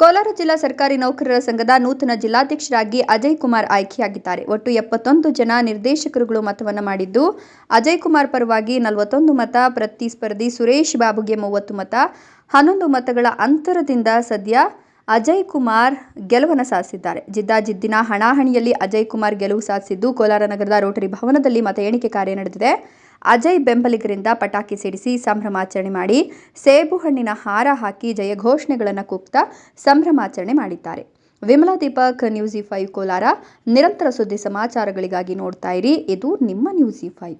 ಕೋಲಾರ ಜಿಲ್ಲಾ ಸರ್ಕಾರಿ ನೌಕರರ ಸಂಘದ ನೂತನ ಜಿಲ್ಲಾಧ್ಯಕ್ಷರಾಗಿ ಅಜಯ್ ಕುಮಾರ್ ಆಯ್ಕೆಯಾಗಿದ್ದಾರೆ. ಒಟ್ಟು ಎಪ್ಪತ್ತೊಂದು ಜನ ನಿರ್ದೇಶಕರುಗಳು ಮತವನ್ನು ಮಾಡಿದ್ದು, ಅಜಯ್ ಕುಮಾರ್ ಪರವಾಗಿ ನಲವತ್ತೊಂದು ಮತ, ಪ್ರತಿಸ್ಪರ್ಧಿ ಸುರೇಶ್ ಬಾಬುಗೆ ಮೂವತ್ತು ಮತ, ಹನ್ನೊಂದು ಮತಗಳ ಅಂತರದಿಂದ ಸದ್ಯ ಅಜಯ್ ಕುಮಾರ್ ಗೆಲುವನ್ನು ಸಾಧಿಸಿದ್ದಾರೆ. ಜಿದ್ದಾಜಿದ್ದಿನ ಹಣಾಹಣಿಯಲ್ಲಿ ಅಜಯ್ ಕುಮಾರ್ ಗೆಲುವು ಸಾಧಿಸಿದ್ದು ಕೋಲಾರ ನಗರದ ರೋಟರಿ ಭವನದಲ್ಲಿ ಮತ ಎಣಿಕೆ ಕಾರ್ಯ ನಡೆದಿದೆ. ಅಜಯ್ ಬೆಂಬಲಿಗರಿಂದ ಪಟಾಕಿ ಸಿಡಿಸಿ ಸಂಭ್ರಮಾಚರಣೆ ಮಾಡಿ ಸೇಬು ಹಣ್ಣಿನ ಹಾರ ಹಾಕಿ ಜಯಘೋಷಣೆಗಳನ್ನು ಕೂಗ್ತಾ ಸಂಭ್ರಮಾಚರಣೆ ಮಾಡಿದ್ದಾರೆ. Vimala Deepak, news five Kolar. ನಿರಂತರ ಸುದ್ದಿ ಸಮಾಚಾರಗಳಿಗಾಗಿ ನೋಡ್ತಾ ಇರಿ. ಇದು ನಿಮ್ಮ ನ್ಯೂಸಿ ಫೈವ್.